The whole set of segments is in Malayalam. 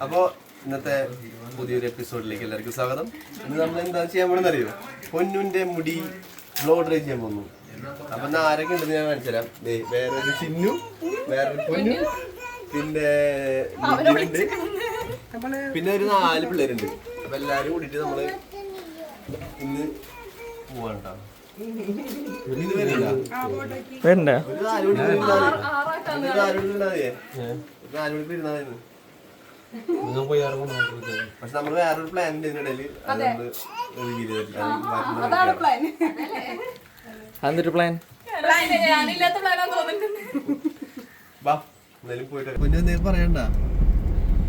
അപ്പോൾ ഇന്നത്തെ പുതിയൊരു എപ്പിസോഡിലേക്ക് എല്ലാവർക്കും സ്വാഗതം. ഇന്ന് നമ്മൾ എന്താ ചെയ്യാൻ പോകണമെന്ന് അറിയോ പൊന്നുന്റെ മുടി ബ്ലോ ഡ്രൈ ചെയ്യാൻ പോകുന്നു അപ്പൊ ഇന്ന് ആരൊക്കെ ഉണ്ടെന്ന് ഞാൻ കാണിച്ചുതരാം. ദേ, വേറൊരു ചിന്നു വേറൊരു പൊന്നു പിന്നെ ലിജിനുണ്ട് പിന്നെ ഒരു നാല് പിള്ളേരുണ്ട്. അപ്പൊ എല്ലാരും കൂടിട്ട് നമ്മൾ ഇന്ന് പോവാണ്ടോ ഒരു നാല് മണിക്ക് ഇരുന്നാ മതി. നാല് മണിക്ക് ഇരുന്നാ മതി. പക്ഷെ വേറൊരു പ്ലാൻ ഉണ്ട് പ്ലാൻ പറയണ്ട.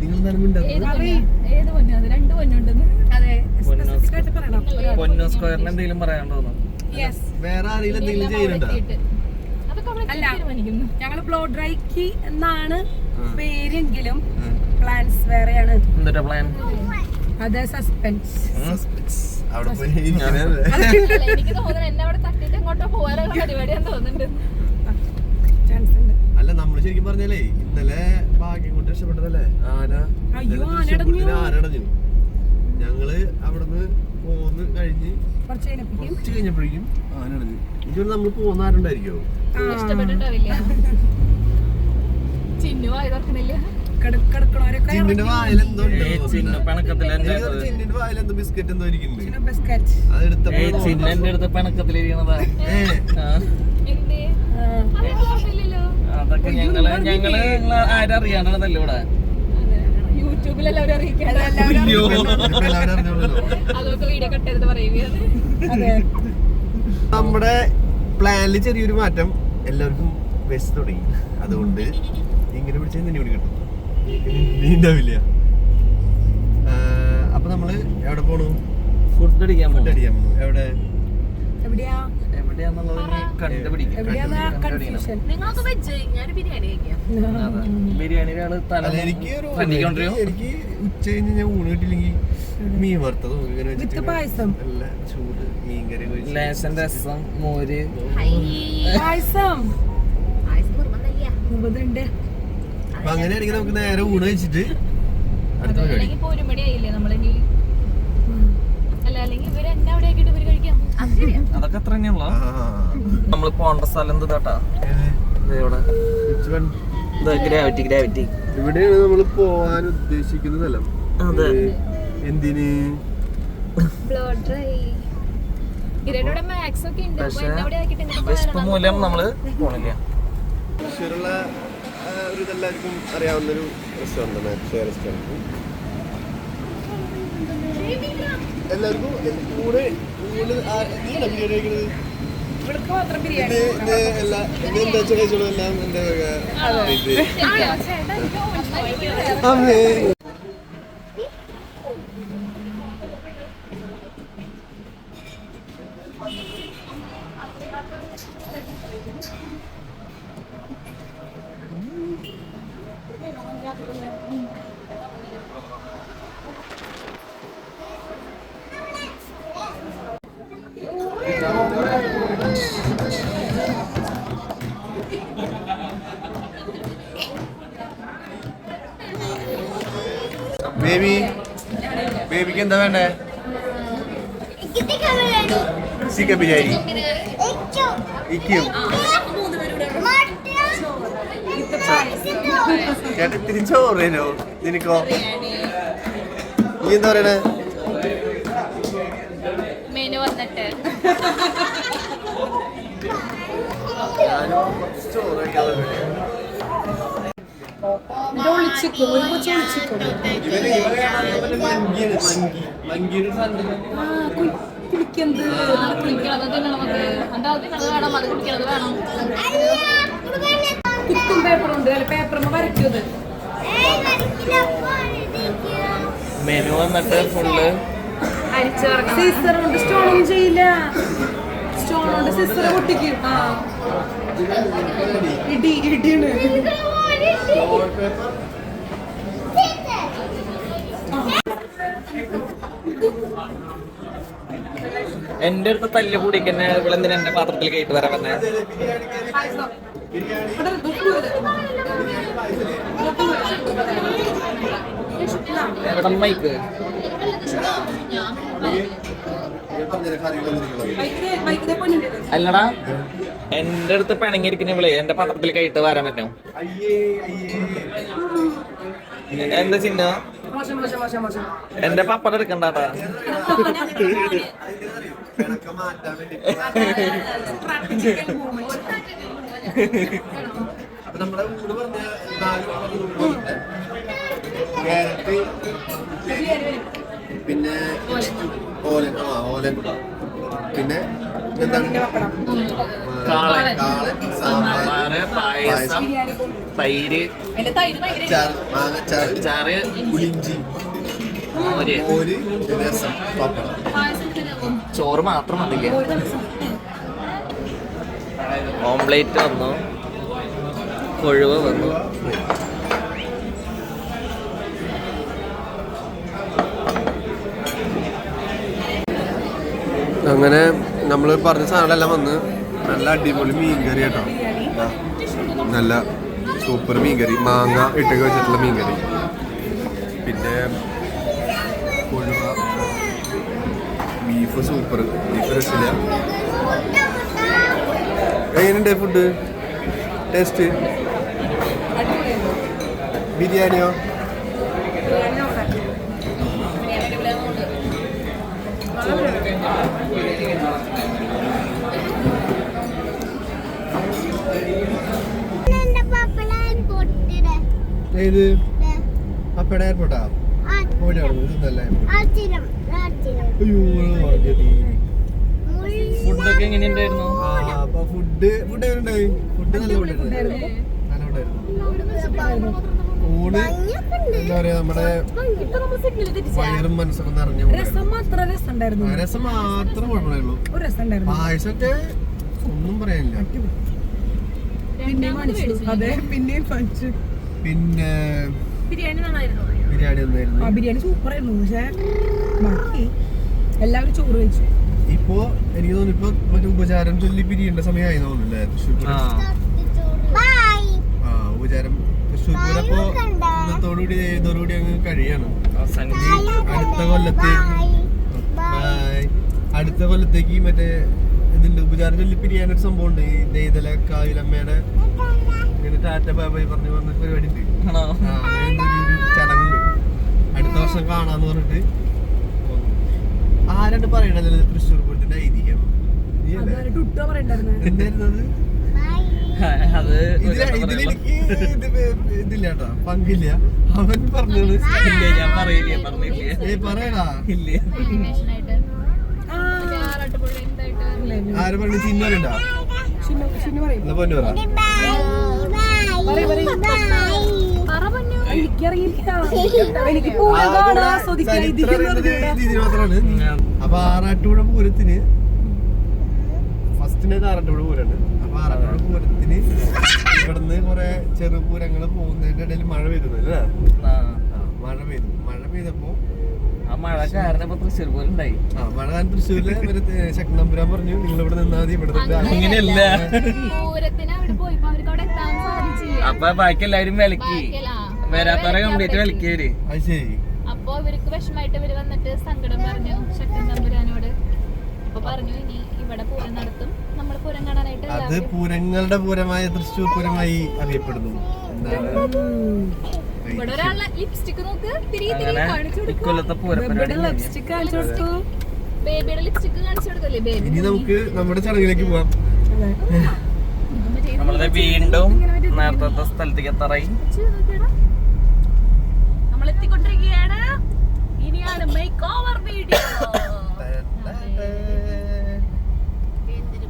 നിങ്ങൾ പൊന്നു? സ്ക്വയറിന് എന്തെങ്കിലും തോന്നുന്നു വേറെ ആരെങ്കിലും എന്തെങ്കിലും ചെയ്യുന്നുണ്ടോ അല്ല. ഞങ്ങൾ ബ്ലോ ഡ്രൈക്ക് എന്നാണ് പേരെങ്കിലും പ്ലാൻസ് വേറെയാണ്. എന്തൊരു പ്ലാൻ അത് സസ്പെൻസ് സസ്പെൻസ് അവിടെ പോയി ഞാൻ അല്ല, എനിക്ക് തോന്നുന്നു എന്നെ അവിടെ തട്ടിട്ട് അങ്ങോട്ടോ പോകാനുള്ള പരിപാടിയാന്ന് തോന്നുന്നുണ്ട്. ചാൻസ് ഉണ്ട്. അല്ല നമ്മൾ ശരിക്കും പറഞ്ഞാലേ ഇന്നലെ ഭാഗ്യം കൊണ്ട് രക്ഷപ്പെട്ടതല്ലേ? ആന. അയ്യോ, ഇന്നലെ ആന തൃശ്ശൂർപൂരത്തിന് അടഞ്ഞു. ആന അടഞ്ഞു ഞങ്ങൾ അവിടുന്ന് പോന്ന് കഴിഞ്ഞ് കുറച്ച് കഴിഞ്ഞപ്പോഴേക്കും. ആനടഞ്ഞു കഴിഞ്ഞപ്പോഴേക്കും ആന അടഞ്ഞു എനിക്ക് നമ്മൾ പോകുന്ന ആരുണ്ടായിരിക്കോ ഇഷ്ടപ്പെട്ടിട്ടാവില്ല ചിന്നു വായി തുറക്കണില്ല. ബിസ്ക്കറ്റ് എന്തോ ഇരിക്കുന്നുണ്ട്. പിണക്കത്തിലിരിക്കുന്നതാ. അതൊക്കെ ഞങ്ങൾ ഞങ്ങൾ നിങ്ങൾ ആരും അറിയാണ്ടതല്ലേ ഇവിടെ? യൂട്യൂബിൽ എല്ലാവരും അറിയിക്കാതെ. അതൊക്കെ വീഡിയോ കട്ട് ചെയ്തിട്ട് പറയുകയാണ്. അതെ. നമ്മുടെ പ്ലാനിൽ ചെറിയൊരു മാറ്റം എല്ലാവർക്കും വിശ തുടങ്ങി. അതുകൊണ്ട് ഇങ്ങനെ പിടിച്ചാൽ കിട്ടും. നീ ഉണ്ടാവില്ല ആ, അപ്പൊ നമ്മൾ എവിടെ പോണു? ഫുഡ് അടിക്കാൻ ഫുഡ് അടിക്കാൻ പോണു. എവിടെ? എനിക്ക് ഒരു എനിക്ക് ഉച്ച കഴിഞ്ഞ് ഞാൻ ഊണ് കിട്ടില്ലെങ്കിൽ മീൻ വറുത്തതോ പായസം. ചൂട് മീൻ കറി ലേശം രസം മോര്. പായസം. നിർബന്ധമുണ്ട് അപ്പൊ അങ്ങനെയാണെങ്കിൽ നമുക്ക് നേരെ ഊണ് വെച്ചിട്ട് അടുത്ത പരിപാടി. അതൊക്കെ അത്ര തന്നെയുള്ള നമ്മൾ പോണ്ട സ്ഥലം എന്ത് കേട്ടാ ഇവിടെ. ഗ്രാവിറ്റി ഗ്രാവിറ്റി ഇവിടെയാണ് നമ്മൾ പോവാൻ ഉദ്ദേശിക്കുന്ന സ്ഥലം. അതെ. എന്തിന്? പക്ഷെ വിശപ്പ് മൂലം നമ്മൾ പോണില്ല. തൃശ്ശൂരുള്ള ഇതെല്ലാവർക്കും അറിയാവുന്ന ഒരു റെസ്റ്റോറന്റ് ആണ്. അക്ഷയ റെസ്റ്റോറന്റ് എല്ലാവർക്കും ഊണ് ഊണ് ആ- നീയാണോ ബിരിയാണി കഴിക്കുന്നത് ഇവിടേക്ക് മാത്രം ഇത് ബേബി ബേബിക്ക് എന്താ വേണ്ടേ? ചിക്കൻ ബിരിയാണി ഇക്കും ചേട്ടൻ ഇത്തിരി ചോറേനോ നിനക്കോ? നീ എന്താ പറയണേ? മെനു വന്നിട്ട്. ഞാനും ചോറ് കഴിക്കാതെ ഇത് ഒളിച്ചിക്കും ഒരു കൊച്ചു ഒളിച്ചിക്കും ആ കുളിക്കുന്നത് കുടിക്കണത് തിന്നണം നമുക്ക് എന്താ വേണം അത് കുടിക്കണത് വേണം. കുത്തും പേപ്പറുണ്ട് അല്ല പേപ്പറിന് വരയ്ക്കുന്നത് മെനു വന്നിട്ട് ഫുള്ള് സ്റ്റോൺ ഒന്നും ചെയ്യില്ല. സ്റ്റോൺ കൊണ്ട് സിസ്റ്റർ പൊട്ടിക്കും. ആ. ഇടി ഇടിയാണ്. എന്റെ അടുത്ത് തല്ല് കൂടി എന്നെ വിളന്തിന് എന്റെ പാത്രത്തിൽ കയറ്റി വരാൻ വന്നെ? എവിടെ മൈക്ക് അല്ലടാ. എന്റെ അടുത്ത് പിണങ്ങിയിരിക്കുന്ന വിളി എന്റെ പത്രത്തിൽ കൈയിട്ട് വരാൻ പറ്റും? എന്താ ചിഹ്ന മോശം മോശം മോശം മോശം എന്റെ പപ്പട എടുക്കണ്ടാട്ടാ. നമ്മുടെ കൂടെ പറഞ്ഞ പിന്നെ ഓലൻ ആ ഓലൻ. പിന്നെ പായസം തൈര്. ചാറ് മാങ്ങച്ചാറ് ചാറ്. പുളിഞ്ചി മോര്. മോര് രസം പപ്പടം. പായസം ചോറ് മാത്രം മതി ഓംപ്ലേറ്റ് വന്നു. കൊഴുവ് വന്നു. അങ്ങനെ നമ്മൾ പറഞ്ഞ സാധനങ്ങളെല്ലാം വന്ന് നല്ല അടിപൊളി മീൻകറി കേട്ടോ. നല്ല സൂപ്പർ മീൻ കറി മാങ്ങ ഇട്ടൊക്കെ വെച്ചിട്ടുള്ള മീൻകറി. പിന്നെ ബീഫ് സൂപ്പർ ബീഫ് രസില്ല എങ്ങനെയുണ്ട് ഫുഡ് ടേസ്റ്റ് ബിരിയാണിയോ? ഏത്? അപ്പട എയർപോർട്ടാ ഫുഡൊക്കെ എങ്ങനെയുണ്ടായിരുന്നു? അപ്പൊ ഫുഡ് ഫുഡ് ഫുഡ് നല്ല നല്ല ഫുഡായിരുന്നു. ഊണ് എന്താ പറയാ നമ്മുടെ ഇപ്പൊ നമ്മൾ സിഗ്നൽ തെറ്റിച്ച? വയറും മനസ്സൊക്കെ നിറഞ്ഞ രസം മാത്രം രസം ഉണ്ടായിരുന്നു രസം മാത്രം കുഴപ്പമുള്ളൂ ഒരു രസം ഉണ്ടായിരുന്നു പായസമൊക്കെ ഒന്നും പറയാനില്ല. അതെ പിന്നെയും കാണിച്ചു പിന്നെ ബിരിയാണി ബിരിയാണി ആ എന്തായിരുന്നു ബിരിയാണി സൂപ്പർ ആയിരുന്നു പക്ഷെ ബാക്കി എല്ലാവരും ചോറ് കഴിച്ചു. ഇപ്പോ എനിക്ക് തോന്നുന്നു ഇപ്പൊ മറ്റേ ഉപചാരം ചൊല്ലി പിരിയേണ്ട സമയമായി തോന്നുന്നില്ലേ തൃശ്ശൂർ ആ. പൂരം ആ ഉപചാരം തൃശ്ശൂർ പൂരം അപ്പോ ഇന്നത്തോടുകൂടി ഇതോടുകൂടി അങ്ങ് കഴിയാണ്. അടുത്ത കൊല്ലത്തേക്ക് ബൈ അടുത്ത കൊല്ലത്തേക്ക് മറ്റേ ഇതിന്റെ ഉപചാരം ചൊല്ലി പിരിയാനൊരു സംഭവം ഉണ്ട്. ഈ നെയ്തല കാവിലമ്മയുടെ ഇങ്ങനെ ടാറ്റ ബാബായി പറഞ്ഞു വന്ന പരിപാടി ഉണ്ട്. ചടങ്ങുണ്ട്. അടുത്ത വർഷം കാണാന്ന് പറഞ്ഞിട്ട്. ആരാണ്ട് പറയണല്ലോ തൃശ്ശൂർ പൂരത്തിന്റെ ഐതിഹ്യം? നീ അല്ലേ? അതൊരു പറയണ്ടായിരുന്നു എന്തായിരുന്നു അത്? അത് ഇതിൽ ഇതിലെനിക്ക് ഇത് വേ- ഇതില്ല കേട്ടോ. പങ്കില്ല. അവൻ പറഞ്ഞത് പറയണ ഞാൻ പറയില്ല പറഞ്ഞില്ലേ. ഏ പറയടാ. ഇല്ല. അറിയുന്നത് ഇതിന് മാത്രമാണ് അപ്പൊ ആറാട്ടുപുഴ പൂരത്തിന് ഫസ്റ്റിന് ആറാട്ടുപുഴ പൂരമാണ് അപ്പൊ ആറാട്ടുപുഴ പൂരത്തിന് ഇവിടുന്ന് കൊറേ ചെറുപൂരങ്ങൾ പോകുന്നതിന്റെ ഇടയിൽ മഴ പെയ്തു അല്ലേ? മഴ പെയ്തു. മഴ പെയ്തപ്പോ മഴ കാരണം ഇപ്പൊ തൃശ്ശൂർ പോലെ ഉണ്ടായി. ആ മഴ കാരണം തൃശ്ശൂരിലെ ശക്തമ്പുരാൻ പറഞ്ഞു നിങ്ങൾ ഇവിടെ നിന്നാ മതി ഇവിടെ നിന്ന് അങ്ങനെയല്ല. പൂരത്തിന് അവിടെ പോയപ്പോ അവർക്ക് അവിടെ എത്താൻ സാധിച്ചില്ല. അപ്പൊ ബാക്കി എല്ലാരും വിലക്കി. വരാത്തവരെ കംപ്ലീറ്റ് വിലക്കിയവര് അത് ശരി. അപ്പൊ ഇവർക്ക് വിഷമായിട്ട് ഇവർ വന്നിട്ട് സങ്കടം പറഞ്ഞു ശക്തൻ തമ്പുരാനോട് അപ്പൊ പറഞ്ഞു ഇനി ഇവിടെ പൂരം നടത്തും. നമ്മൾ പൂരം കാണാനായിട്ട് അത് പൂരങ്ങളുടെ പൂരമായ തൃശ്ശൂർ പൂരമായി അറിയപ്പെടുന്നു. എന്താണ്? ഇവിടെ ലിപ്സ്റ്റിക് നോക്ക്. തിരി തിരി കാണിച്ചു കൊടുക്കും ഇക്കൊല്ലത്തെ പൂരപ്പരിപാടി കഴിഞ്ഞു. ലിപ്സ്റ്റിക് കാണിച്ചു കൊടുത്തു. ബേബിയുടെ ലിപ്സ്റ്റിക് കാണിച്ചു കൊടുക്കല്ലേ ബേബി ഇനി നമുക്ക് നമ്മുടെ ചടങ്ങിലേക്ക് പോവാം. നമ്മളത് വീണ്ടും നേരത്തെ സ്ഥലത്തേക്ക് എത്താറായി. നമ്മൾ എത്തിക്കൊണ്ടിരിക്കുകയാണ്. ഇനിയാണ് മേക്ക് ഓവർ വീഡിയോ എന്തൊരു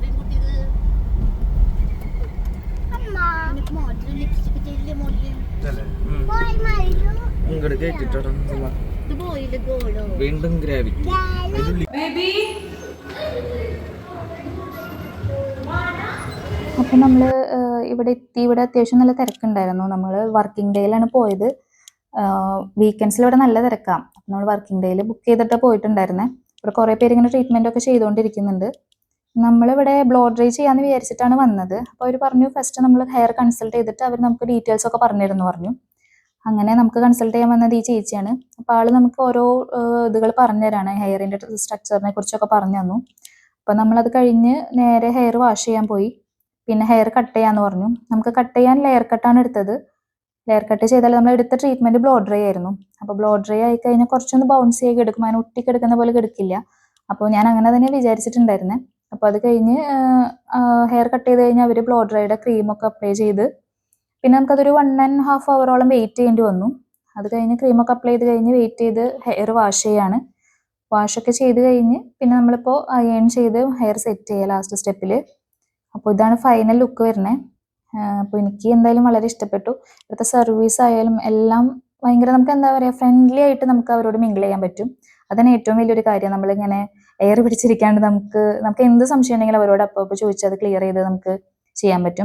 ലിപ്സ്റ്റിക് ഇതല്ലേ? ഇങ്ങോട്ട് കേട്ടിട്ടോ ഇത് പോയില്ല ഗോളോ വീണ്ടും ഗ്രാവിറ്റി ബേബി. അപ്പോൾ നമ്മൾ ഇവിടെ എത്തി ഇവിടെ അത്യാവശ്യം നല്ല തിരക്കുണ്ടായിരുന്നു. നമ്മൾ വർക്കിംഗ് ഡേയിലാണ് പോയത്. വീക്കെൻഡ്സിൽ ഇവിടെ നല്ല തിരക്കാം. നമ്മൾ വർക്കിംഗ് ഡേയിൽ ബുക്ക് ചെയ്തിട്ടാണ് പോയിട്ടുണ്ടായിരുന്നേ. ഇവിടെ കുറേ പേര് ഇങ്ങനെ ട്രീറ്റ്മെന്റ് ഒക്കെ ചെയ്തുകൊണ്ടിരിക്കുന്നുണ്ട് നമ്മളിവിടെ ബ്ലോ ഡ്രൈ ചെയ്യാന്ന് വിചാരിച്ചിട്ടാണ് വന്നത്. അപ്പോൾ അവർ പറഞ്ഞു ഫസ്റ്റ് നമ്മൾ ഹെയർ കൺസൾട്ട് ചെയ്തിട്ട് അവർ നമുക്ക് ഡീറ്റെയിൽസ് ഒക്കെ പറഞ്ഞിരുന്നു പറഞ്ഞു. അങ്ങനെ നമുക്ക് കൺസൾട്ട് ചെയ്യാൻ വന്നത് ഈ ചേച്ചിയാണ്. അപ്പോൾ ആൾ നമുക്ക് ഓരോ ഇതുകൾ പറഞ്ഞു പറഞ്ഞുതരാണ് ഹെയറിന്റെ സ്ട്രക്ചറിനെ കുറിച്ചൊക്കെ പറഞ്ഞു തന്നു. അപ്പോൾ നമ്മളത് കഴിഞ്ഞ് നേരെ ഹെയർ വാഷ് ചെയ്യാൻ പോയി. പിന്നെ ഹെയർ കട്ട് ചെയ്യാന്ന് പറഞ്ഞു. നമുക്ക് കട്ട് ചെയ്യാൻ ലെയർ കട്ടാണ് എടുത്തത്. ലെയർ കട്ട് ചെയ്താൽ നമ്മൾ എടുത്ത ട്രീറ്റ്മെന്റ് ബ്ലോ ഡ്രൈ ആയിരുന്നു. അപ്പോൾ ബ്ലോ ഡ്രൈ ആയി കഴിഞ്ഞാൽ കുറച്ചൊന്ന് ബൗൺസ് ചെയ്ത് എടുക്കും. അതിന് ഒട്ടിക്കെടുക്കുന്ന പോലെ എടുക്കില്ല. അപ്പോൾ ഞാൻ അങ്ങനെ തന്നെ വിചാരിച്ചിട്ടുണ്ടായിരുന്നേ. അപ്പോൾ അത് കഴിഞ്ഞ് ഹെയർ കട്ട് ചെയ്ത് കഴിഞ്ഞാൽ അവർ ബ്ലോ ഡ്രൈയുടെ ക്രീമൊക്കെ അപ്ലൈ ചെയ്ത് പിന്നെ നമുക്കതൊരു വൺ ആൻഡ് ഹാഫ് അവറോളം വെയിറ്റ് ചെയ്യേണ്ടി വന്നു. അത് കഴിഞ്ഞ് ക്രീമൊക്കെ അപ്ലൈ ചെയ്ത് കഴിഞ്ഞ് വെയിറ്റ് ചെയ്ത് ഹെയർ വാഷ് ചെയ്യാണ്. വാഷൊക്കെ ചെയ്ത് കഴിഞ്ഞ് പിന്നെ നമ്മളിപ്പോൾ അയൺ ചെയ്ത് ഹെയർ സെറ്റ് ചെയ്യുക ലാസ്റ്റ് സ്റ്റെപ്പിൽ അപ്പോൾ ഇതാണ് ഫൈനൽ ലുക്ക് വരുന്നത് അപ്പോൾ എനിക്ക് എന്തായാലും വളരെ ഇഷ്ടപ്പെട്ടു. ഇവിടുത്തെ സർവീസ് ആയാലും എല്ലാം ഭയങ്കര നമുക്ക് എന്താ പറയുക ഫ്രണ്ട്ലി ആയിട്ട് നമുക്ക് അവരോട് മിങ്കിൾ ചെയ്യാൻ പറ്റും. അതാണ് ഏറ്റവും വലിയൊരു കാര്യം. നമ്മളിങ്ങനെ എയർ പിടിച്ചിരിക്കാണ്ട് നമുക്ക് നമുക്ക് എന്ത് സംശയം ഉണ്ടെങ്കിലും അവരോട് അപ്പോൾ അത് ക്ലിയർ ചെയ്ത് നമുക്ക് ചെയ്യാൻ പറ്റും.